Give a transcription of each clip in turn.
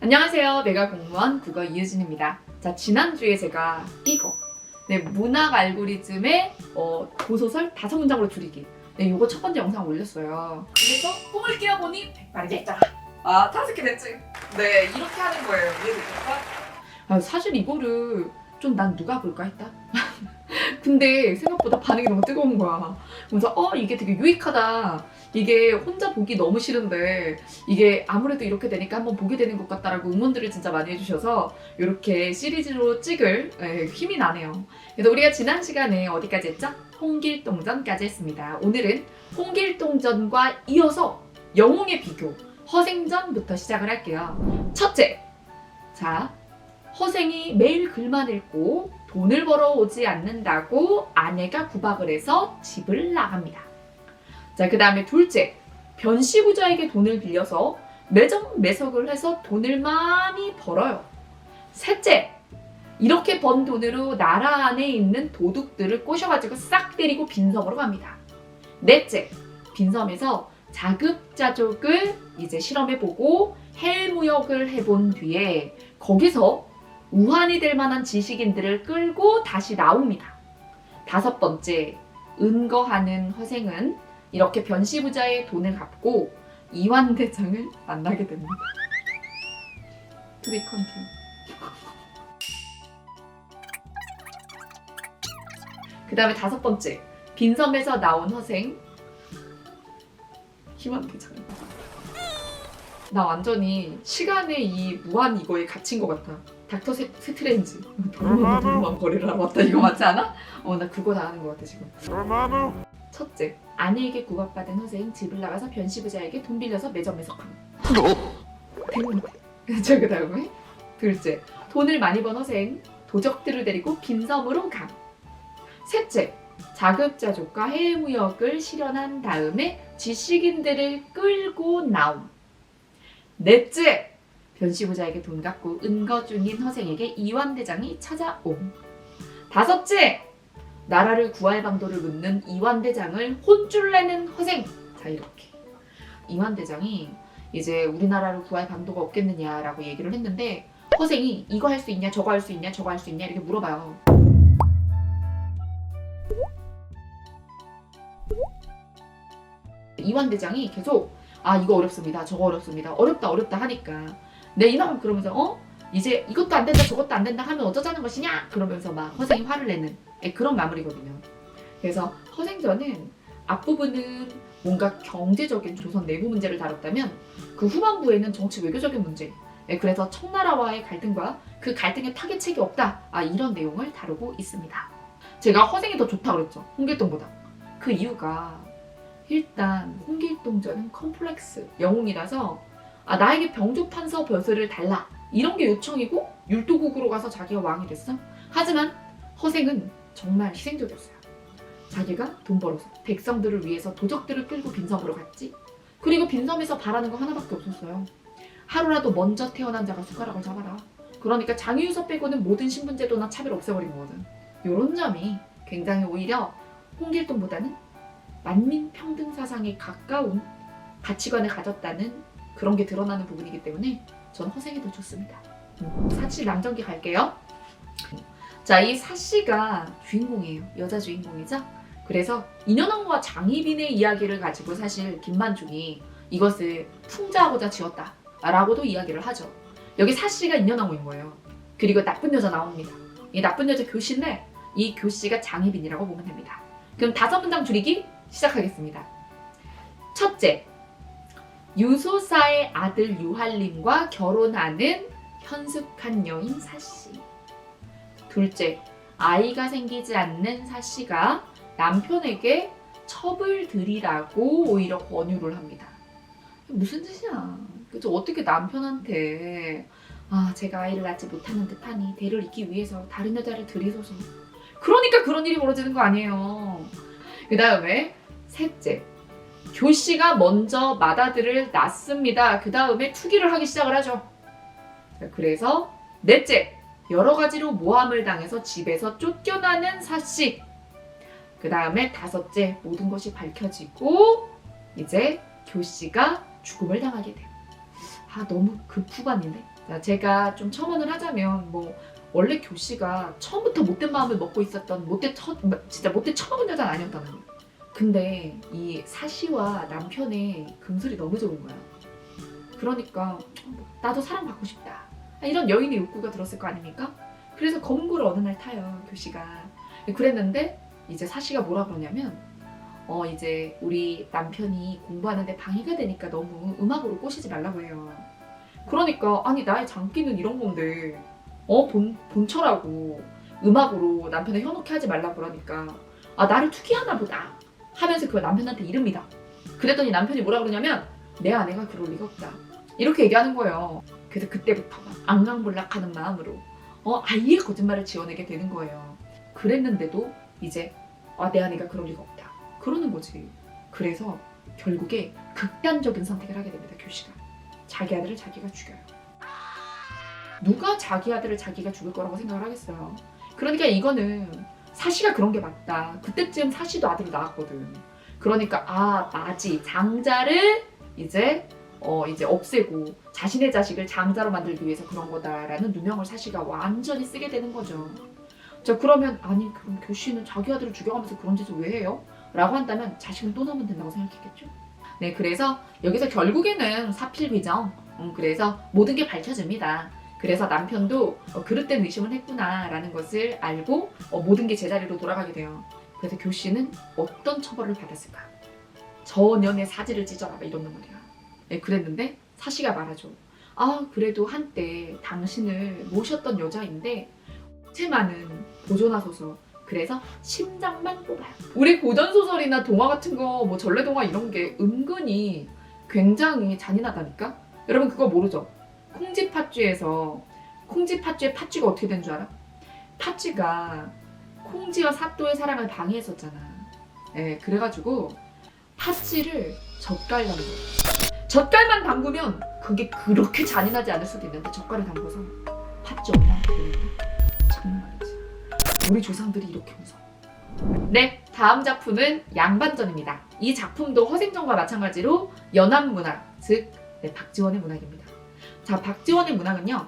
안녕하세요. 내가 공무원 국어 이유진입니다. 자, 지난주에 제가 이거. 네, 문학 알고리즘의 어, 도소설 다섯 문장으로 줄이기. 네, 이거 첫 번째 영상 올렸어요. 그래서 꿈을 깨어보니 백발이 됐다. 아, 다섯 개 됐지? 네, 이렇게 하는 거예요. 이해되셨어요? 아, 사실 이거를 좀 난 누가 볼까 했다. 근데 생각보다 반응이 너무 뜨거운 거야. 그래서 어 이게 되게 유익하다. 이게 혼자 보기 너무 싫은데 이게 아무래도 이렇게 되니까 한번 보게 되는 것 같다라고 응원들을 진짜 많이 해주셔서 이렇게 시리즈로 찍을 예, 힘이 나네요. 그래서 우리가 지난 시간에 어디까지 했죠? 홍길동전까지 했습니다. 오늘은 홍길동전과 이어서 영웅의 비교, 허생전부터 시작을 할게요. 첫째, 자 허생이 매일 글만 읽고 돈을 벌어오지 않는다고 아내가 구박을 해서 집을 나갑니다. 자, 그 다음에 둘째, 변시부자에게 돈을 빌려서 매점 매석을 해서 돈을 많이 벌어요. 셋째, 이렇게 번 돈으로 나라 안에 있는 도둑들을 꼬셔가지고 싹 때리고 빈섬으로 갑니다. 넷째, 빈섬에서 자급자족을 이제 실험해보고 해무역을 해본 뒤에 거기서 우환이 될 만한 지식인들을 끌고 다시 나옵니다. 다섯 번째, 은거하는 허생은 이렇게 변시부자의 돈을 갚고 이완 대장을 만나게 됩니다. Be continued. 그 다음에 다섯 번째, 빈섬에서 나온 허생 희완대장. 나 완전히 시간의 이 무한 이거에 갇힌 것 같아. 닥터 세- 스트레인지. 거래를 하고 왔다. 이거 맞지 않아? 어, 나 그거 당하는 것 같아, 지금. 첫째, 아내에게 구박받은 허생 집을 나가서 변시부자에게 돈 빌려서 매점 매석함. 됐는데. 자, 그 다음에 둘째, 돈을 많이 번 허생 도적들을 데리고 빈섬으로 감. 셋째, 자급자족과 해외무역을 실현한 다음에 지식인들을 끌고 나옴. 넷째, 변시부자에게 돈 갚고 은거 중인 허생에게 이완대장이 찾아옴. 다섯째, 나라를 구할 방도를 묻는 이완대장을 혼쭐 내는 허생. 자 이렇게 이완대장이 이제 우리나라를 구할 방도가 없겠느냐라고 얘기를 했는데 허생이 이거 할 수 있냐 저거 할 수 있냐 저거 할 수 있냐 이렇게 물어봐요. 이완대장이 계속 아 이거 어렵습니다 저거 어렵습니다 어렵다 어렵다 하니까 내 이놈 그러면서 어 이제 이것도 안 된다 저것도 안 된다 하면 어쩌자는 것이냐 그러면서 막 허생이 화를 내는 예, 그런 마무리거든요. 그래서 허생전은 앞부분은 뭔가 경제적인 조선 내부 문제를 다뤘다면 그 후반부에는 정치 외교적인 문제 예, 그래서 청나라와의 갈등과 그 갈등의 타개책이 없다 아, 이런 내용을 다루고 있습니다. 제가 허생이 더 좋다 그랬죠 홍길동보다 그 이유가 일단 홍길동전은 컴플렉스 영웅이라서 아, 나에게 병조 판서 벼슬을 달라 이런 게 요청이고 율도국으로 가서 자기가 왕이 됐어 하지만 허생은 정말 희생적이었어요. 자기가 돈 벌어서 백성들을 위해서 도적들을 끌고 빈섬으로 갔지. 그리고 빈섬에서 바라는 거 하나밖에 없었어요. 하루라도 먼저 태어난 자가 숟가락을 잡아라. 그러니까 장유유서 빼고는 모든 신분제도나 차별 없애버린 거거든. 요런 점이 굉장히 오히려 홍길동보다는 만민 평등 사상에 가까운 가치관을 가졌다는 그런 게 드러나는 부분이기 때문에 전 허생이 더 좋습니다. 음, 사실 남정기 갈게요. 자, 이 사씨가 주인공이에요. 여자 주인공이죠. 그래서 인현왕과 장희빈의 이야기를 가지고 사실 김만중이 이것을 풍자하고자 지었다. 라고도 이야기를 하죠. 여기 사씨가 인현왕후인 거예요. 그리고 나쁜 여자 나옵니다. 이 나쁜 여자 교씨인데 이 교씨가 장희빈이라고 보면 됩니다. 그럼 다섯 문장 줄이기 시작하겠습니다. 첫째, 유소사의 아들 유할림과 결혼하는 현숙한 여인 사씨. 둘째, 아이가 생기지 않는 사씨가 남편에게 첩을 들이라고 오히려 권유를 합니다. 무슨 뜻이야? 그죠? 어떻게 남편한테 아 제가 아이를 낳지 못하는 듯하니 대를 잇기 위해서 다른 여자를 들이소서. 그러니까 그런 일이 벌어지는 거 아니에요. 그 다음에 셋째, 교씨가 먼저 맏아들을 낳습니다. 그 다음에 투기를 하기 시작을 하죠. 자, 그래서 넷째, 여러 가지로 모함을 당해서 집에서 쫓겨나는 사씨. 그 다음에 다섯째, 모든 것이 밝혀지고 이제 교씨가 죽음을 당하게 돼. 아 너무 급후반인데. 자, 제가 좀 첨언을 하자면 뭐 원래 교씨가 처음부터 못된 마음을 먹고 있었던 못된 처, 진짜 못된 처먹은 여자는 아니었다는 거예요. 근데 이 사시와 남편의 금술이 너무 좋은 거야. 그러니까 나도 사랑받고 싶다. 이런 여인의 욕구가 들었을 거 아닙니까? 그래서 검은 고를 어느 날 타요 교씨가. 그랬는데 이제 사시가 뭐라 그러냐면 어 이제 우리 남편이 공부하는데 방해가 되니까 너무 음악으로 꼬시지 말라고 해요. 그러니까 아니 나의 장기는 이런 건데 어 본, 본처라고 음악으로 남편을 현혹해 하지 말라고 그러니까 아 나를 투기하나 보다 하면서 그 남편한테 이릅니다. 그랬더니 남편이 뭐라 그러냐면 내 아내가 그럴 리가 없다. 이렇게 얘기하는 거예요. 그래서 그때부터 막 앙랑볼락하는 마음으로 어 아예 거짓말을 지어내게 되는 거예요. 그랬는데도 이제 아 내 아내가 그럴 리가 없다. 그러는 거지. 그래서 결국에 극단적인 선택을 하게 됩니다. 교시가 자기 아들을 자기가 죽여요. 누가 자기 아들을 자기가 죽일 거라고 생각을 하겠어요. 그러니까 이거는 사시가 그런 게 맞다. 그때쯤 사시도 아들을 낳았거든. 그러니까 아 나지 장자를 이제 어 이제 없애고 자신의 자식을 장자로 만들기 위해서 그런 거다라는 누명을 사시가 완전히 쓰게 되는 거죠. 자 그러면 아니 그럼 교씨는 자기 아들을 죽여가면서 그런 짓을 왜 해요? 라고 한다면 자식은 또 낳으면 된다고 생각했겠죠. 네 그래서 여기서 결국에는 사필귀정. 음, 그래서 모든 게 밝혀집니다. 그래서 남편도 어, 그릇된 의심을 했구나라는 것을 알고 어, 모든 게 제자리로 돌아가게 돼요. 그래서 교씨는 어떤 처벌을 받았을까? 전연의 사지를 찢어라 막 이런 놈들이야. 네, 그랬는데 사시가 말하죠. 아 그래도 한때 당신을 모셨던 여자인데 채만은 보존하소서. 그래서 심장만 뽑아요. 우리 고전 소설이나 동화 같은 거, 뭐 전래 동화 이런 게 은근히 굉장히 잔인하다니까. 여러분 그거 모르죠? 콩쥐 팥쥐에서 콩쥐 팥쥐의 팥쥐가 어떻게 된 줄 알아? 팥쥐가 콩쥐와 사또의 사랑을 방해했었잖아. 예, 그래가지고 팥쥐를 젓갈 담궈. 젓갈만 담그면 그게 그렇게 잔인하지 않을 수도 있는데 젓갈을 담궈서 팥쥐 보내는 정말이지. 우리 조상들이 이렇게 무서워. 네, 다음 작품은 양반전입니다. 이 작품도 허생전과 마찬가지로 연합문학, 즉 네, 박지원의 문학입니다. 자, 박지원의 문학은요,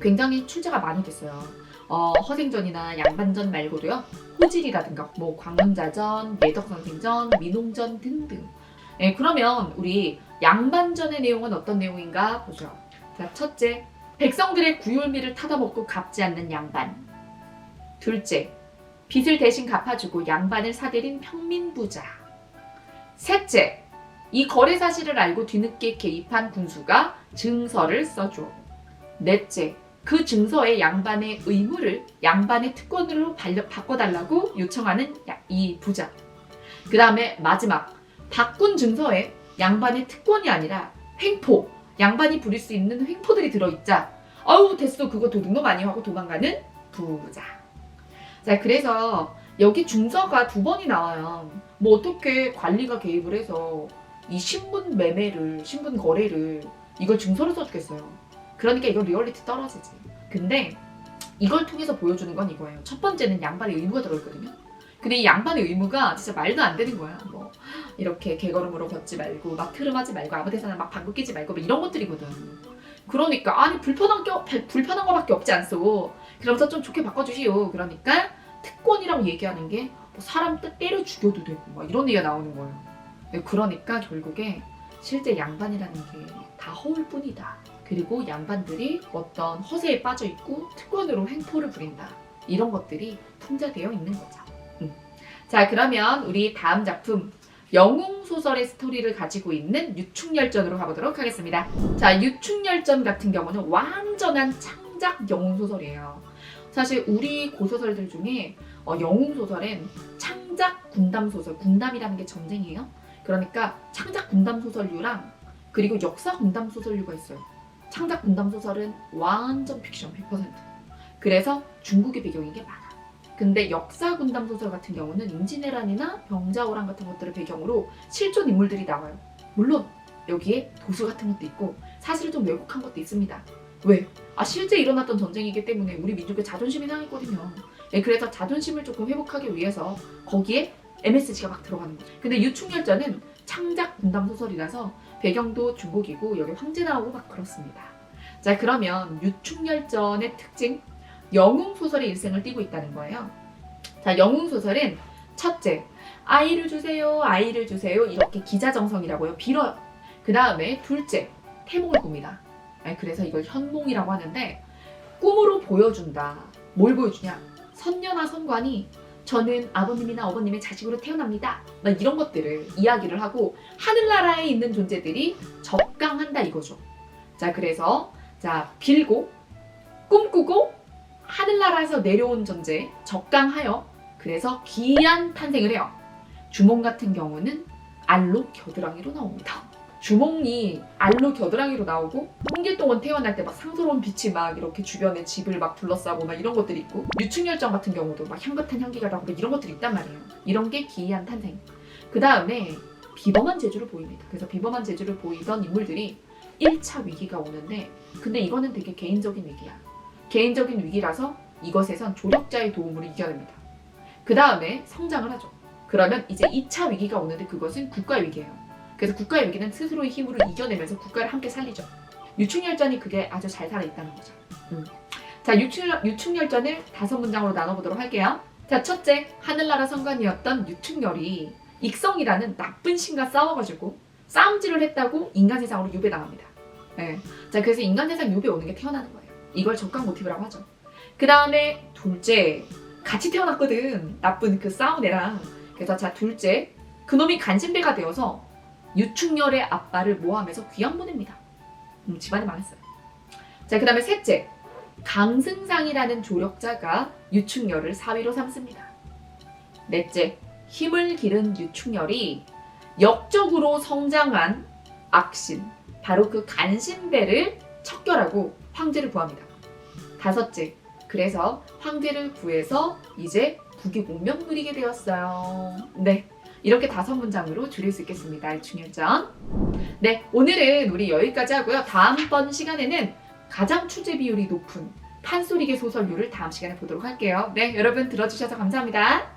굉장히 출제가 많이 됐어요. 어, 허생전이나 양반전 말고도요, 호질이라든가, 뭐, 광문자전, 예덕선생전, 민홍전 등등. 네, 그러면 우리 양반전의 내용은 어떤 내용인가 보죠. 자, 첫째, 백성들의 구휼미를 타다먹고 갚지 않는 양반. 둘째, 빚을 대신 갚아주고 양반을 사들인 평민부자. 셋째, 이 거래 사실을 알고 뒤늦게 개입한 군수가 증서를 써줘. 넷째, 그 증서에 양반의 의무를 양반의 특권으로 바꿔달라고 요청하는 야- 이 부자. 그 다음에 마지막, 바꾼 증서에 양반의 특권이 아니라 횡포, 양반이 부릴 수 있는 횡포들이 들어있자, 아우 됐어 그거 도둑놈 많이 하고 도망가는 부자. 자 그래서 여기 중서가 두 번이 나와요. 뭐 어떻게 관리가 개입을 해서 이 신분 매매를 신분 거래를 이걸 증서로 써주겠어요. 그러니까 이건 리얼리티 떨어지지. 근데 이걸 통해서 보여주는 건 이거예요. 첫 번째는 양반의 의무가 들어있거든요. 근데 이 양반의 의무가 진짜 말도 안 되는 거야. 뭐 이렇게 개걸음으로 걷지 말고 막 트름하지 말고 아무 데서나 막 방귀 끼지 말고 뭐 이런 것들이거든. 그러니까 아니 불편한 게 없- 불편한 거밖에 없지 않소. 그러면서 좀 좋게 바꿔주시오. 그러니까 특권이라고 얘기하는 게 뭐 사람 때- 때려 죽여도 되고 막 이런 얘기가 나오는 거예요. 네, 그러니까 결국에 실제 양반이라는 게 다 허울 뿐이다. 그리고 양반들이 어떤 허세에 빠져 있고 특권으로 횡포를 부린다. 이런 것들이 풍자되어 있는 거죠. 음. 자, 그러면 우리 다음 작품 영웅 소설의 스토리를 가지고 있는 유충열전으로 가보도록 하겠습니다. 자, 유충열전 같은 경우는 완전한 창작 영웅 소설이에요. 사실 우리 고소설들 중에 어, 영웅 소설엔 창작 군담 소설, 군담이라는 게 전쟁이에요. 그러니까 창작 군담 소설류랑 그리고 역사 군담 소설류가 있어요. 창작 군담 소설은 완전 픽션 100%. 그래서 중국의 배경인 게 많아. 근데 역사 군담 소설 같은 경우는 임진왜란이나 병자호란 같은 것들을 배경으로 실존 인물들이 나와요. 물론 여기에 도수 같은 것도 있고 사실을 좀 왜곡한 것도 있습니다. 왜? 아 실제 일어났던 전쟁이기 때문에 우리 민족의 자존심이 상했거든요. 예, 그래서 자존심을 조금 회복하기 위해서 거기에 MSG가 막 들어가는 거죠. 근데 유충열전은 창작 군담 소설이라서 배경도 중국이고 여기 황제 나오고 막 그렇습니다. 자, 그러면 유충열전의 특징, 영웅 소설의 일생을 띠고 있다는 거예요. 자, 영웅 소설은 첫째, 아이를 주세요, 아이를 주세요. 이렇게 기자 정성이라고요. 빌어요. 그 다음에 둘째, 태몽을 꿉니다. 아니, 그래서 이걸 현몽이라고 하는데, 꿈으로 보여준다. 뭘 보여주냐? 선녀나 선관이 저는 아버님이나 어머님의 자식으로 태어납니다. 막 이런 것들을 이야기를 하고 하늘나라에 있는 존재들이 적강한다 이거죠. 자, 그래서 자, 빌고 꿈꾸고 하늘나라에서 내려온 존재 적강하여 그래서 기이한 탄생을 해요. 주몽 같은 경우는 알로 겨드랑이로 나옵니다. 주몽이 알로 겨드랑이로 나오고 홍길동은 태어날 때 막 상스러운 빛이 막 이렇게 주변에 집을 막 둘러싸고 막 이런 것들이 있고 유충열정 같은 경우도 막 향긋한 향기가 나고 막 이런 것들이 있단 말이에요. 이런 게 기이한 탄생. 그 다음에 비범한 재주를 보입니다. 그래서 비범한 재주를 보이던 인물들이 1차 위기가 오는데 근데 이거는 되게 개인적인 위기야. 개인적인 위기라서 이것에선 조력자의 도움으로 이겨냅니다. 그 다음에 성장을 하죠. 그러면 이제 2차 위기가 오는데 그것은 국가 위기예요. 그래서 국가의 위기는 스스로의 힘으로 이겨내면서 국가를 함께 살리죠. 유충열전이 그게 아주 잘 살아있다는 거죠. 음. 자, 유충, 유충열전을 다섯 문장으로 나눠보도록 할게요. 자, 첫째, 하늘나라 성관이었던 유충열이 익성이라는 나쁜 신과 싸워가지고 싸움질을 했다고 인간 세상으로 유배 나갑니다. 네. 자, 그래서 인간 세상 유배 오는 게 태어나는 거예요. 이걸 적강 모티브라고 하죠. 그 다음에 둘째, 같이 태어났거든. 나쁜 그 싸운 애랑. 그래서 자, 둘째, 그놈이 간신배가 되어서 유충열의 아빠를 모함해서 귀양 보냅니다. 음, 집안이 망했어요. 자, 그 다음에 셋째, 강승상이라는 조력자가 유충열을 사위로 삼습니다. 넷째, 힘을 기른 유충열이 역적으로 성장한 악신, 바로 그 간신배를 척결하고 황제를 구합니다. 다섯째, 그래서 황제를 구해서 이제 북의 문명 누리게 되었어요. 네. 이렇게 다섯 문장으로 줄일 수 있겠습니다. 중요점. 네, 오늘은 우리 여기까지 하고요. 다음번 시간에는 가장 출제 비율이 높은 판소리계 소설류를 다음 시간에 보도록 할게요. 네, 여러분 들어주셔서 감사합니다.